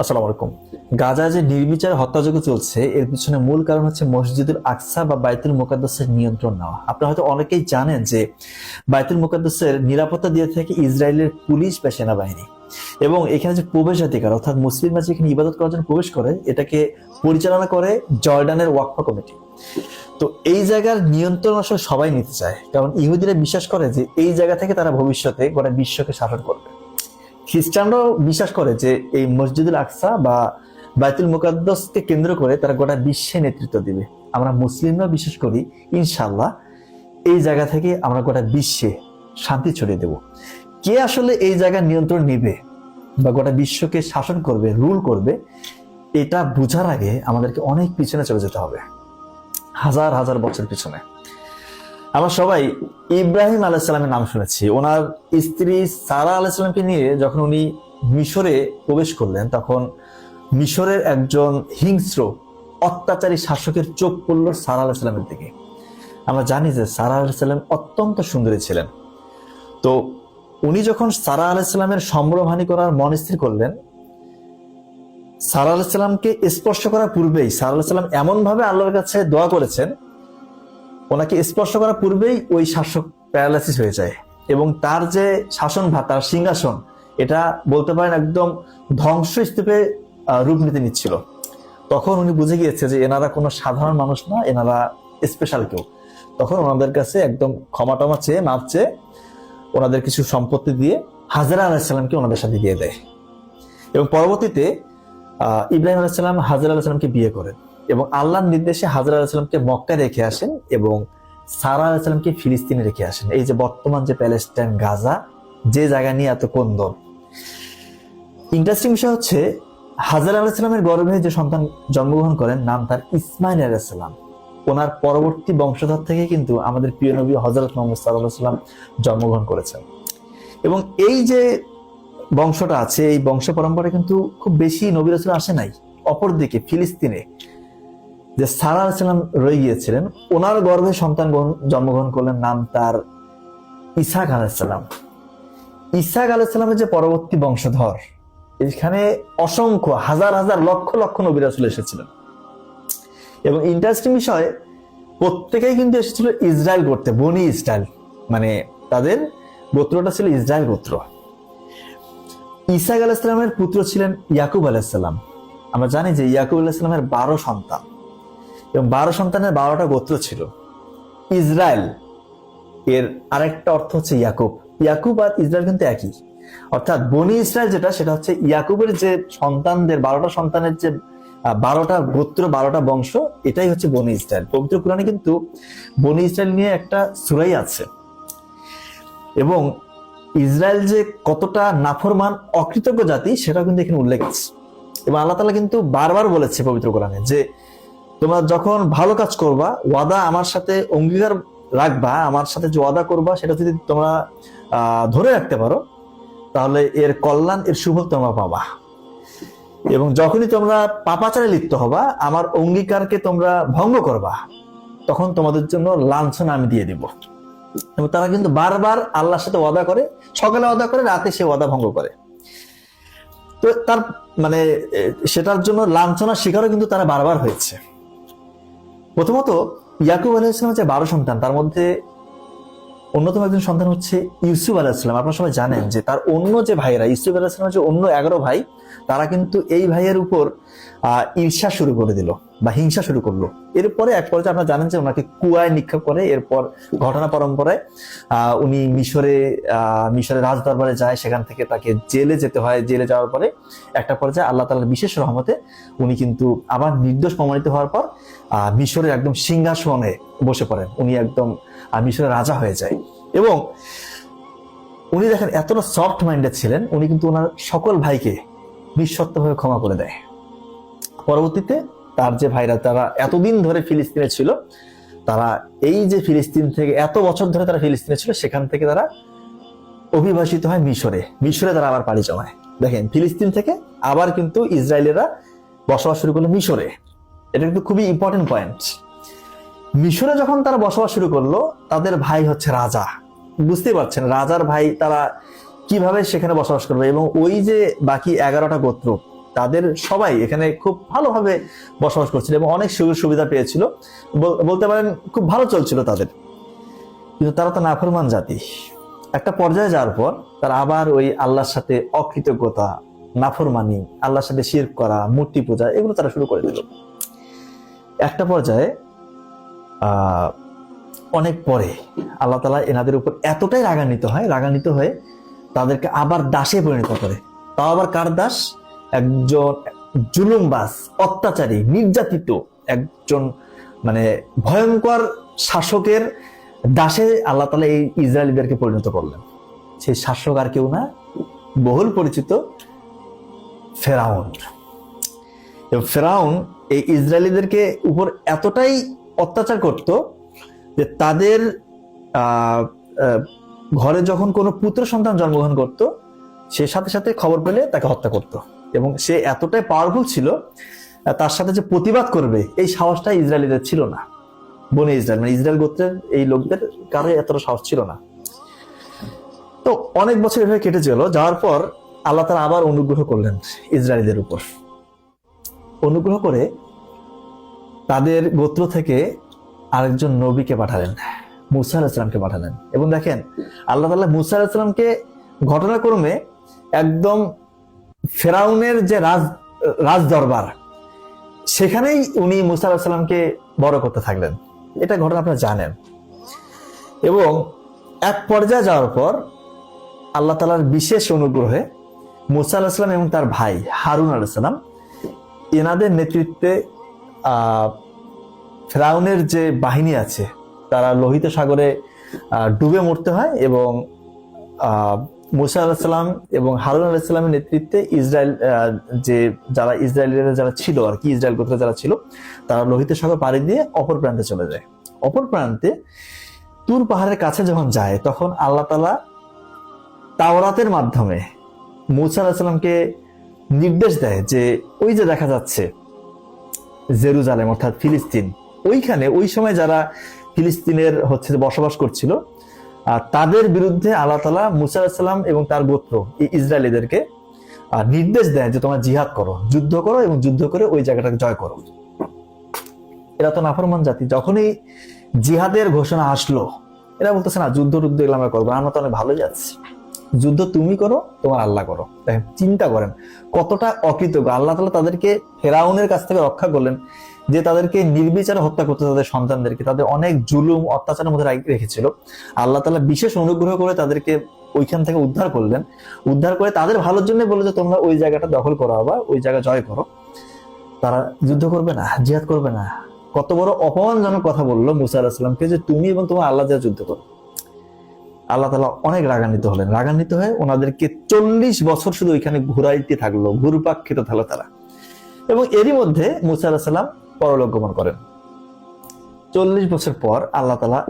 আসসালামু আলাইকুম। গাজায় যে নির্বিচার হত্যাযজ্ঞ চলছে, এর পিছনে মূল কারণ হচ্ছে মসজিদুল আকসা বা বাইতুল মুকাদ্দাসের নিয়ন্ত্রণ নেওয়া। আপনারা হয়তো অনেকেই জানেন যে বাইতুল মুকাদ্দাসের নিরাপত্তা দিয়ে থাকে ইসরায়েলের পুলিশ বা সেনাবাহিনী। এবং এখানে যে প্রবেশাধিকার, অর্থাৎ মুসলিমরা যেখানে ইবাদত করার জন্য প্রবেশ করে, এটাকে পরিচালনা করে জর্ডানের ওয়াকফা কমিটি। তো এই জায়গার নিয়ন্ত্রণ আসলে সবাই নিতে চায়, কারণ ইহুদিরা বিশ্বাস করে যে এই জায়গা থেকে তারা ভবিষ্যতে গোটা বিশ্বকে শাসন করবে। খ্রিস্টানরাও বিশ্বাস করে যে এই মসজিদুল আকসা বা বাইতুল মুকাদ্দাসকে কেন্দ্র করে তারা গোটা বিশ্বে নেতৃত্ব দিবে। আমরা মুসলিমরা বিশ্বাস করি ইনশাল্লাহ এই জায়গা থেকে আমরা গোটা বিশ্বে শান্তি ছড়িয়ে দেব। কে আসলে এই জায়গার নিয়ন্ত্রণ নিবে বা গোটা বিশ্বকে শাসন করবে রুল করবে, এটা বোঝার আগে আমাদেরকে অনেক পিছনে চলে যেতে হবে। হাজার হাজার বছর পিছনে। আমরা সবাই ইব্রাহিম আলাইসালামের নাম শুনেছি। ওনার স্ত্রী সারা আলাইসালামকে নিয়ে যখন উনি মিশরে প্রবেশ করলেন, তখন মিশরের একজন হিংস্র, অত্যাচারী শাসকের চোখ পড়ল সারা আলাইসালামের দিকে। আমরা জানি যে সারা আলাইসাল্লাম অত্যন্ত সুন্দরী ছিলেন। তো উনি যখন সারা আলাইসাল্লামের সম্ভ্রমহানি করার মন স্থির করলেন, সারা আলাইসাল্লামকে স্পর্শ করার পূর্বেই সারা আলাইসাল্লাম এমন ভাবে আল্লাহর কাছে দোয়া করেছেন ওনাকে স্পর্শ করার পূর্বেই ওই শাসক প্যারালাইসিস হয়ে যায়। এবং তার যে শাসন ভাত তার সিংহাসন, এটা বলতে পারেন একদম ধ্বংস স্তূপে রূপ নিতে নিচ্ছিল। তখন উনি বুঝে গিয়েছে যে এনারা কোনো সাধারণ মানুষ না, এনারা স্পেশাল কেউ। তখন ওনাদের কাছে একদম ক্ষমা টমা চেয়ে, মাপ চেয়ে ওনাদের কিছু সম্পত্তি দিয়ে হাজারা আলাহিসাল্লামকে ওনাদের সাথে দিয়ে দেয়। এবং পরবর্তীতে ইব্রাহিম আলাহিসাল্লাম হাজার আলাহিসাল্লামকে বিয়ে করেন। এবং আল্লাহর নির্দেশে হাজরা আলাহিসাল্লামকে মক্কায় রেখে আসেন এবং সারা আলাহিসাল্লামকে ফিলিস্তিনে রেখে আসেন। এই যে বর্তমান যে প্যালেস্টাইন গাজা, যে জায়গা নিয়ে এত কোন্দল ইন্টারেস্টিং বিষয় হচ্ছে, হাজার আলাহিসাল্লামের গর্ভে যে সন্তান জন্মগ্রহণ করেন, নাম তার ইসমাইল আলাহিসাল্লাম ওনার পরবর্তী বংশধর থেকে কিন্তু আমাদের প্রিয় নবী হজরত মোহাম্মদ সাল্লাহ সাল্লাম জন্মগ্রহণ করেছেন। এবং এই যে বংশটা আছে, এই বংশ পরম্পরা কিন্তু খুব বেশি নবী রাসূল আসে নাই। অপরদিকে ফিলিস্তিনে যে সারা আলাইসাল্লাম রয়ে গিয়েছিলেন, ওনার গর্ভে সন্তান জন্মগ্রহণ করলেন নাম তার ইসাক আলাইসাল্লাম ইসাক আলাইসাল্লামের যে পরবর্তী বংশধর, এখানে অসংখ্য, হাজার হাজার, লক্ষ লক্ষ নবী রাসূল এসেছিলেন। এবং ইন্টারেস্টিং বিষয়, প্রত্যেকেই কিন্তু এসেছিল ইসরায়েল করতে বনি ইসরায়েল মানে তাদের গোত্রটা ছিল ইসরায়েল গোত্র। ইসাক আলাইসালামের পুত্র ছিলেন ইয়াকুব আলাইসাল্লাম আমরা জানি যে ইয়াকুব আলাইসালামের বারো সন্তান। এবং বারো সন্তানের বারোটা গোত্র ছিল। ইসরায়েল এর আরেকটা অর্থ হচ্ছে ইয়াকুব। ইয়াকুব আর ইসরায়েল কিন্তু একই। অর্থাৎ বনি ইসরায়েল যেটা, সেটা হচ্ছে ইয়াকুবের যে সন্তানদের, বারোটা সন্তানের যে বারোটা গোত্র, বারোটা বংশ, এটাই হচ্ছে বনি ইসরায়েল। পবিত্র কোরআনে কিন্তু বনি ইসরায়েল নিয়ে একটা সুরাই আছে। এবং ইসরায়েল যে কতটা নাফরমান, অকৃতজ্ঞ জাতি, সেটাও কিন্তু এখানে উল্লেখ আছে। এবং আল্লাহ তালা কিন্তু বারবার বলেছে পবিত্র কোরআনে যে তোমরা যখন ভালো কাজ করবা, ওয়াদা আমার সাথে অঙ্গীকার রাখবা, আমার সাথে যে ওয়াদা করবা, সেটা যদি তোমরা ধরে রাখতে পারো, তাহলে এর কল্যাণ, এর শুভ তোমরা পাবা। এবং যখনই তোমরা পাপাচারে লিপ্ত হবা, আমার অঙ্গীকারকে তোমরা ভঙ্গ করবা, তখন তোমাদের জন্য লাঞ্ছনা আমি দিয়ে দিব। এবং তারা কিন্তু বারবার আল্লাহর সাথে ওয়াদা করে, সকালে ওয়াদা করে, রাতে সে ওয়াদা ভঙ্গ করে। তো তার মানে সেটার জন্য লাঞ্ছনার শিকারও কিন্তু তারা বারবার হয়েছে। প্রথমত, ইয়াকুব আলাহিসাল্লাম হচ্ছে বারো সন্তান, তার মধ্যে অন্যতম একজন সন্তান হচ্ছে ইউসুফ আলাহিসাম আপনারা সবাই জানেন যে তার অন্য যে ভাইয়েরা, ইউসুফ আলাহিসামের যে অন্য এগারো ভাই, তারা কিন্তু এই ভাইয়ের উপর, আহ, ঈর্ষা শুরু করে দিল। বা হিংসা শুরু করল। এরপরে এক পর্যায়ে আপনারা জানেন যে ওনাকে কুয়ায় নিক্ষেপ করে, এরপর ঘটনা পরম্পরায় উনি মিশরে মিশরের রাজ দরবারে যায়, সেখান থেকে তাকে জেলে যেতে হয়। জেলে যাওয়ার পরে একটা পর্যায়ে আল্লাহ তালার বিশেষ রহমতে উনি কিন্তু আবার নির্দোষ প্রমাণিত হওয়ার পর মিশরের একদম সিংহাসনে বসে পড়েন। উনি একদম মিশরের রাজা হয়ে যায়। এবং উনি দেখেন এতটা সফট মাইন্ডেড ছিলেন, উনি কিন্তু ওনার সকল ভাইকে নিঃশর্তভাবে ক্ষমা করে দেয়। পরবর্তীতে তার যে ভাইরা, তারা এতদিন ধরে ফিলিস্তিনে ছিল, তারা এই যে ফিলিস্তিন থেকে এত বছর ধরে তারা ফিলিস্তিনে ছিল, সেখান থেকে তারা অভিবাসিত হয় মিশরে। মিশরে তারা আবার পাড়ি জমায়। দেখেন, ফিলিস্তিন থেকে আবার কিন্তু ইসরায়েলেরা বসবাস শুরু করল মিশরে। এটা কিন্তু খুবই ইম্পর্টেন্ট পয়েন্ট মিশরে যখন তারা বসবাস শুরু করল, তাদের ভাই হচ্ছে রাজা। বুঝতেই পারছেন, রাজার ভাই তারা কীভাবে সেখানে বসবাস করবে এবং ওই যে বাকি এগারোটা গোত্র তাদের সবাই এখানে খুব ভালোভাবে বসবাস করছিল এবং অনেক সুযোগ সুবিধা পেয়েছিল। বলতে পারেন খুব ভালো চলছিল তাদের। কিন্তু তারা তো নাফরমান জাতি। একটা পর্যায়ে যাওয়ার পর তারা আবার ওই আল্লাহর সাথে অকৃতজ্ঞতা, নাফরমানি, আল্লাহর সাথে শির করা, মূর্তি পূজা এগুলো তারা শুরু করে দিল। একটা পর্যায়ে অনেক পরে আল্লাহ তালা এনাদের উপর এতটাই রাগান্বিত হয়, রাগান্বিত হয়ে তাদেরকে আবার দাসে পরিণত করে। তাও আবার কার দাস? একজন জুলুমবাজ, অত্যাচারী, নির্যাতিত, একজন মানে ভয়ঙ্কর শাসকের দাসে আল্লাহ তালা এই ইসরায়েলিদেরকে পরিণত করলেন। সেই শাসক আর কেউ না, বহুল পরিচিত ফেরাউন। এবং ফেরাউন এই ইসরায়েলিদেরকে উপর এতটাই অত্যাচার করত যে তাদের ঘরে যখন কোনো পুত্র সন্তান জন্মগ্রহণ করত, সে সাথে সাথে খবর পেলে তাকে হত্যা করত। এবং সে এতটাই পাওয়ারফুল ছিল তার সাথে যে প্রতিবাদ করবে, এই সাহসটা ইসরায়েলিদের ছিল না। বনে ইসরায়েল মানে ইসরায়েল গোত্রের এই লোকদের কারও এতটা সাহস ছিল না। তো অনেক বছর এভাবে কেটে গেল, যাওয়ার পর আল্লাহ তারা আবার অনুগ্রহ করলেন ইসরায়েলদের উপর। অনুগ্রহ করে তাদের গোত্র থেকে আরেকজন নবীকে পাঠালেন, মুসা আলাহিসামকে পাঠালেন। এবং দেখেন, আল্লাহ তাল্লাহ মুসা আলাহিসামকে ঘটনাক্রমে একদম ফেরাউনের যে রাজ রাজ দরবার, সেখানেই উনি মুসা আলাহিসামকে বড় করতে থাকলেন। এটা ঘটনা আপনারা জানেন। এবং এক পর্যায়ে যাওয়ার পর আল্লাহ তালার বিশেষ অনুগ্রহে মুসা আলাহিসাম এবং তার ভাই হারুন আলাহিসাম এনাদের নেতৃত্বে ফেরাউনের যে বাহিনী আছে, তারা লোহিত সাগরে ডুবে মরতে হয় এবং মুসা আলাহিসাল্লাম এবং হারুন আলাহিসাল্লামের নেতৃত্বে ইসরায়েল যে যারা ইসরায়েলের যারা ছিল আর কি, ইসরায়েল গোত্রে যারা ছিল, তারা লোহিত সাগর পাড়ি দিয়ে অপর প্রান্তে চলে যায়। অপর প্রান্তে তুর পাহাড়ের কাছে যখন যায়, তখন আল্লাহ তালা তাওরাতের মাধ্যমে মুসা আলাহিসাল্লামকে নির্দেশ দেয় যে, ওই যে দেখা যাচ্ছে জেরুজালেম অর্থাৎ ফিলিস্তিন, ওইখানে ওই সময় যারা ফিলিস্তিনের হচ্ছে বসবাস করছিল তাদের বিরুদ্ধে আল্লাহ তালা মুসা আলাহিসাল্লাম এবং তার গোত্র, এই ইসরায়েলিদেরকে নির্দেশ দেয় যে তোমরা জিহাদ করো, যুদ্ধ করো এবং যুদ্ধ করে ওই জায়গাটাকে জয় করো। এরা তো নাফরমান জাতি, যখনই জিহাদের ঘোষণা আসলো, এরা বলতেছে, না, যুদ্ধ টুদ্ধ এগুলো আমরা করব আমরা তো অনেক ভালো যাচ্ছি যুদ্ধ তুমি করো, তোমার আল্লাহ করো। চিন্তা করেন, কতটা অকৃতজ্ঞ। আল্লাহ তালা তাদেরকে ফেরাউনের কাছ থেকে রক্ষা করলেন। যে তাদেরকে নির্বিচারে হত্যা করতে তাদের সন্তানদেরকে, তাদের অনেক জুলুম, অত্যাচারের মধ্যে রেখেছিল। আল্লাহ তালা বিশেষ অনুগ্রহ করে তাদেরকে ওইখান থেকে উদ্ধার করলেন। উদ্ধার করে তাদের ভালোর জন্য বলে যে, তোমরা ওই জায়গাটা দখল করো আবার, ওই জায়গা জয় করো। তারা যুদ্ধ করবে না, জিহাদ করবে না। কত বড় অপমানজনক কথা বলল মুসা আলাহিসামকে যে, তুমি এবং তোমার আল্লাহ যা যুদ্ধ করো। আল্লাহ তালা অনেক রাগান্বিত হলেন। রাগান্বিত হয়ে ওনাদেরকে চল্লিশ বছর শুধু ওইখানে ঘুরাইতে থাকল, ঘুরপাক খেতে থাকল তারা। এবং এরই মধ্যে মুসা আলাহ সাল্লাম পরলোক গমন করেন। চল্লিশ বছর পর আল্লাহ তালা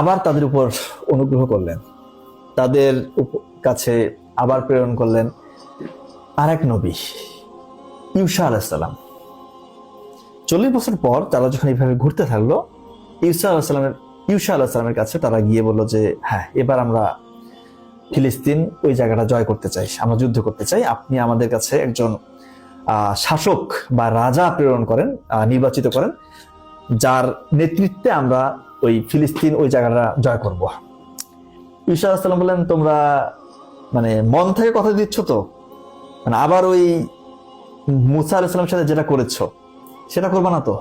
আবার তাদের উপর অনুগ্রহ করলেন। তাদের কাছে আবার প্রেরণ করলেন আরেক নবী ইউসা আলাহিসাল্লাম চল্লিশ বছর পর তারা যখন এইভাবে ঘুরতে থাকল ইউসা আলাহিসাল্লামের ইউসা আলাহিসাল্লামের কাছে তারা গিয়ে বলল যে হ্যাঁ এবার আমরা ফিলিস্তিন ওই জায়গাটা জয় করতে চাই, আমরা যুদ্ধ করতে চাই। আপনি আমাদের কাছে একজন শাসক বা রাজা প্রেরণ করেন নির্বাচিত করেন, যার নেতৃত্বে আমরা ওই ফিলিস্তিন ওই জায়গাটা জয় করব। ঈশা আলাহিসাল্লাম বললেন, তোমরা মানে মন থেকে কথা দিচ্ছ তো? মানে আবার ওই মুসা আলাহিসাল্লামের সাথে যেটা করেছ, সেটা করবা না তো?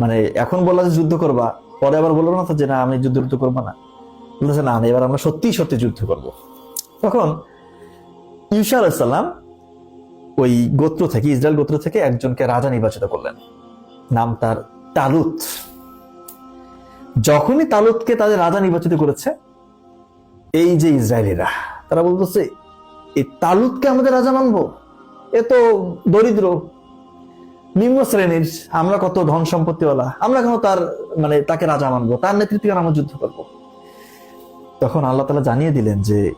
মানে এখন বললা যে যুদ্ধ করবা, পরে আবার বলব না তো যে না, আমি যুদ্ধ টুদ্ধ করব না? বলতেছে, না এবার আমরা সত্যি সত্যি যুদ্ধ করব। তখন ঈশা আলাহিসাল্লাম ওই গোত্র থেকে, ইসরায়েল গোত্র থেকে একজনকে রাজা নির্বাচিত করলেন। নাম তার তালুত। যখনই তালুতকে তাদের রাজা নির্বাচিত করেছে, এই যে ইসরায়েলিরা, তারা বলতেছে এই তালুতকে আমাদের রাজা মানবো? এ তো দরিদ্র, নিম্ন শ্রেণির, আমরা কত ধন সম্পত্তিওয়ালা, আমরা কেন তার মানে তাকে রাজা মানবো? তার নেতৃত্বে আমরা যুদ্ধ করব? তখন আল্লাহ তালা জানিয়ে দিলেন যে,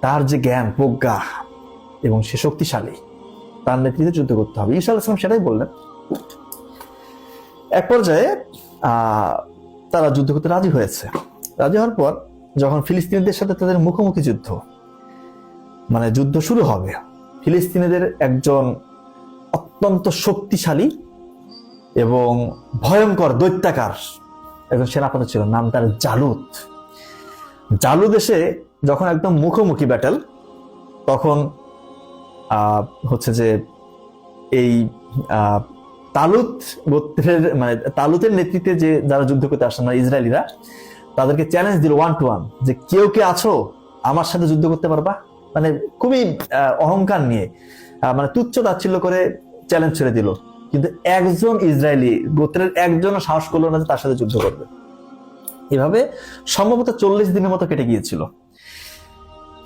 তার যে জ্ঞান, প্রজ্ঞা এবং সে শক্তিশালী তার নেতৃত্বে যুদ্ধ করতে হবে। ঈশা আলাইসলাম সেটাই বললেন। এক পর্যায়ে তারা যুদ্ধ করতে রাজি হয়েছে। রাজি হওয়ার পর যখন ফিলিস্তিনিদের সাথে তাদের মুখোমুখি যুদ্ধ মানে যুদ্ধ শুরু হবে, ফিলিস্তিনিদের একজন অত্যন্ত শক্তিশালী এবং ভয়ঙ্কর দৈত্যাকার একজন সেনাপতি ছিল নাম তার জালুত জালুদ এসে যখন একদম মুখোমুখি ব্যাটেল তখন হচ্ছে যে এই তালুত গোত্রের মানে তালুতের নেতৃত্বে যে যারা যুদ্ধ করতে আসেন মানে ইসরায়েলিরা, তাদেরকে চ্যালেঞ্জ দিল ওয়ান টু ওয়ান যে কেউ কে আছো, আমার সাথে যুদ্ধ করতে পারবা? মানে খুবই অহংকার নিয়ে মানে তুচ্ছ তাচ্ছিল্য করে চ্যালেঞ্জ ছেড়ে দিল। কিন্তু একজন ইসরায়েলি, গোত্রের একজনও সাহস করল না যে তার সাথে যুদ্ধ করবে। এভাবে সম্ভবত চল্লিশ দিনের মতো কেটে গিয়েছিল।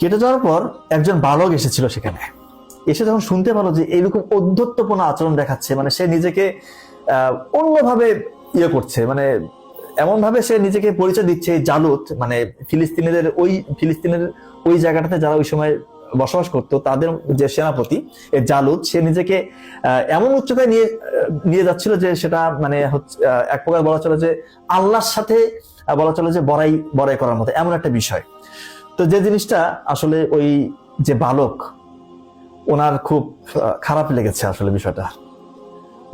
কেটে যাওয়ার পর একজন বালক এসেছিল সেখানে। এসে যখন শুনতে পারল যে এরকম অধ্যত্বপূর্ণ আচরণ দেখাচ্ছে মানে সে নিজেকে অন্যভাবে ইয়ে করছে মানে এমন ভাবে সে নিজেকে পরিচয় দিচ্ছে জালুত মানে ফিলিস্তিনিদের ওই, ফিলিস্তিনের ওই জায়গাটাতে যারা ওই সময় বসবাস করতো, তাদের যে সেনাপতি জালুত, সে নিজেকে এমন উচ্চতায় নিয়ে নিয়ে যাচ্ছিল যে সেটা মানে এক প্রকার বলা চলে যে আল্লাহর সাথে বলা চলে যে বড়াই বড়াই করার মতো, এমন একটা বিষয়। তো যে জিনিসটা আসলে ওই যে বালক ওনার খুব খারাপ লেগেছে আসলে বিষয়টা।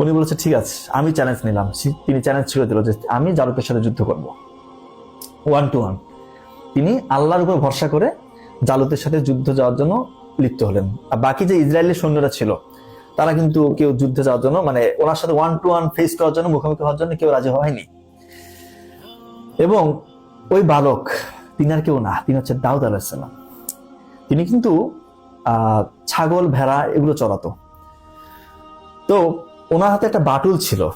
উনি বলেছে, ঠিক আছে, আমি চ্যালেঞ্জ নিলাম। তিনি চ্যালেঞ্জ ছেড়ে দিল যে, আমি জালুকের সাথে যুদ্ধ করব। ওয়ান টু ওয়ান তিনি আল্লাহর উপর ভরসা করে জালুতের সাথে যুদ্ধ যাওয়ার জন্য লিপ্ত হলেন। আর বাকি যে ইসরায়েলি সৈন্যরা ছিল, তারা কিন্তু কেউ যুদ্ধে যাওয়ার জন্য মানে ওনার সাথে ওয়ান টু ওয়ান ফেস করার জন্য, মুখোমুখি হওয়ার জন্য কেউ রাজি হয়নি। এবং ওই বালক তিনি আর কেউ না, তিনি হচ্ছে দাউদ আলাহিসাল্লাম তিনি কিন্তু ছাগল, ভেড়া এগুলো চড়াতো। তো ওনার হাতে একটা বাটুল ছিল।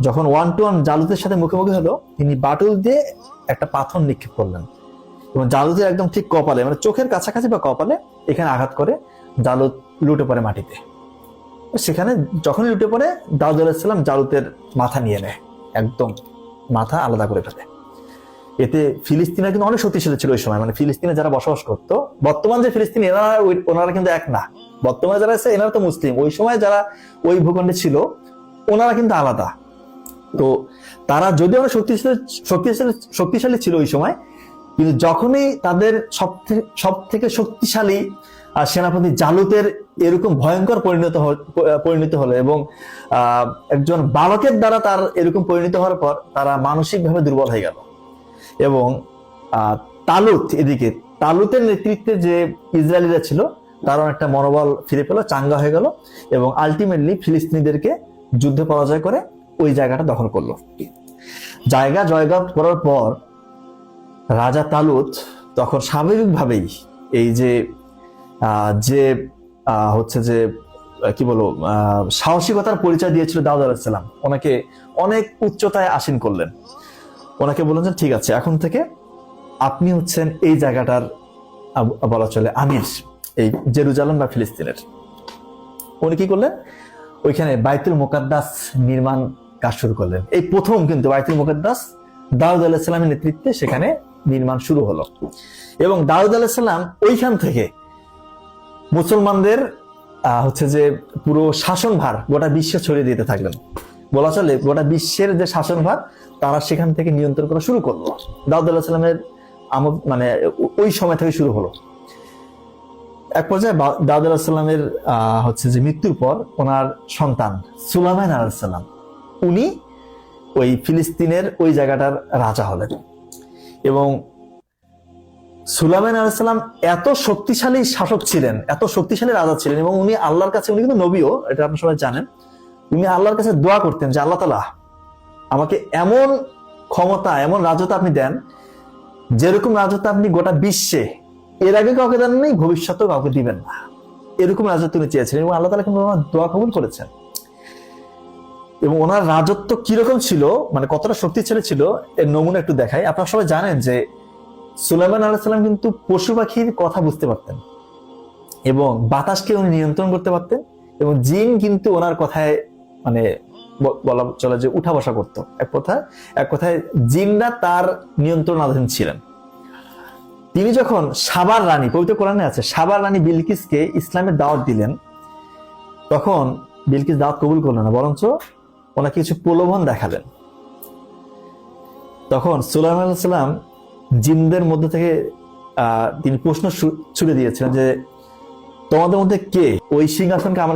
যখন ওয়ান টু ওয়ান জালুতের সাথে মুখোমুখি হলো, তিনি বাটুল দিয়ে একটা পাথর নিক্ষেপ করলেন। এবং জালুতের একদম ঠিক কপালে মানে চোখের কাছাকাছি বা কপালে এখানে আঘাত করে জালুত লুটে পড়ে মাটিতে। সেখানে যখনই লুটে পড়ে দাউদ আলাহিসাল্লাম জালুতের মাথা নিয়ে নেয়। একদম মাথা আলাদা করে ফেলে। এতে ফিলিস্তিনা কিন্তু অনেক শক্তিশালী ছিল ওই সময়। মানে ফিলিস্তিনে যারা বসবাস করতো, বর্তমান যে ফিলিস্তিন, এনারা ওনারা কিন্তু এক না। বর্তমানে যারা আছে, এনারা তো মুসলিম। ওই সময় যারা ওই ভূখণ্ডে ছিল, ওনারা কিন্তু আলাদা। তো তারা যদিও অনেক শক্তিশালী শক্তিশালী শক্তিশালী ছিল ওই সময়, কিন্তু যখনই তাদের সব সব থেকে শক্তিশালী সেনাপতি জালুতের এরকম ভয়ঙ্কর পরিণত পরিণত হলো এবং একজন বালকের দ্বারা তার এরকম পরিণত হওয়ার পর তারা মানসিকভাবে দুর্বল হয়ে গেল। এবং তালুত এদিকে, তালুতের নেতৃত্বে যে ইসরায়েলিরা ছিল, তারও একটা মনোবল ফিরে পেল, চাঙ্গা হয়ে গেল এবং আলটিমেটলি ফিলিস্তিনিদেরকে যুদ্ধে পরাজয় করে ওই জায়গাটা দখল করল। জায়গা জয়গাম করার পর রাজা তালুত তখন স্বাভাবিকভাবেই এই যে যে হচ্ছে যে, কি বলব সাহসিকতার পরিচয় দিয়েছিল দাউদ আলাহিসাল্লাম ওনাকে অনেক উচ্চতায় আসীন করলেন। ওনাকে বললেন যে, ঠিক আছে, এখন থেকে আপনি হচ্ছেন এই জায়গাটার বলা চলে আমির, এই জেরুজালেম বা ফিলিস্তিনের। উনি কি করলেন? ওইখানে বাইতুল মোকাদ্দাস নির্মাণ কাজ শুরু করলেন। এই প্রথম কিন্তু বাইতুল মোকাদ্দাস দাউদ আলাহিসাল্লামের নেতৃত্বে সেখানে নির্মাণ শুরু হলো। এবং দাউদ আলাহিসাল্লাম ওইখান থেকে মুসলমানদের হচ্ছে যে পুরো শাসনভার গোটা বিশ্বে ছড়িয়ে দিতে থাকলেন। বলা চলে গোটা বিশ্বের যে শাসনভার তারা সেখান থেকে নিয়ন্ত্রণ করা শুরু করল। দাউদ আলাহিসাল্লামের আমদ মানে ওই সময় থেকে শুরু হলো। এক পর্যায়ে দাউদ আলাহিসাল্লামের আহ, হচ্ছে যে মৃত্যুর পর ওনার সন্তান সুলাইমান আলাহিসাল্লাম উনি ওই ফিলিস্তিনের ওই জায়গাটার রাজা হলেন। এবং সুলাইমান আলাইসাল্লাম এত শক্তিশালী শাসক ছিলেন এত শক্তিশালী রাজা ছিলেন এবং উনি আল্লাহর কাছে উনি কিন্তু নবীও এটা আপনার সবাই জানেন উনি আল্লাহর কাছে দোয়া করতেন যে, আল্লাহ তালা আমাকে এমন ক্ষমতা, এমন রাজত্ব আপনি দেন, যেরকম রাজত্ব আপনি গোটা বিশ্বে, এর আগে কাউকে দেন নেই ভবিষ্যতেও কাউকে দিবেন না। এরকম রাজত্ব উনি চেয়েছিলেন এবং আল্লাহ তালা কিন্তু ওনার দোয়া কবুল করেছেন। এবং ওনার রাজত্ব কীরকম ছিল মানে কতটা শক্তিশালী ছিল, এর নমুনা একটু দেখাই। আপনারা সবাই জানেন যে, সুলাইমান আলাইসাল্লাম কিন্তু পশু পাখির কথা বুঝতে পারতেন এবং বাতাসকে উনি নিয়ন্ত্রণ করতে পারতেন এবং জিন কিন্তু ওনার কথায় মানে বলা চলে যে উঠা বসা করতো। এক কথায় এক কথায় জিনরা তার নিয়ন্ত্রণাধীন ছিলেন। তিনি যখন সাবার রানী, পবিত্র কোরআনে আছে, সাবার রানী বিলকিসকে ইসলামের দাওয়াত দিলেন, তখন বিলকিস দাওয়াত কবুল করলেন না, বরঞ্চ ওনাকে কিছু প্রলোভন দেখালেন। তখন সুলাইমান আলাইসাল্লাম জিনদের মধ্যে থেকে তিনি প্রশ্ন ছুড়ে দিয়েছিলেন যে, তোমাদের মধ্যে কে ওই সিংহাসনকে আমার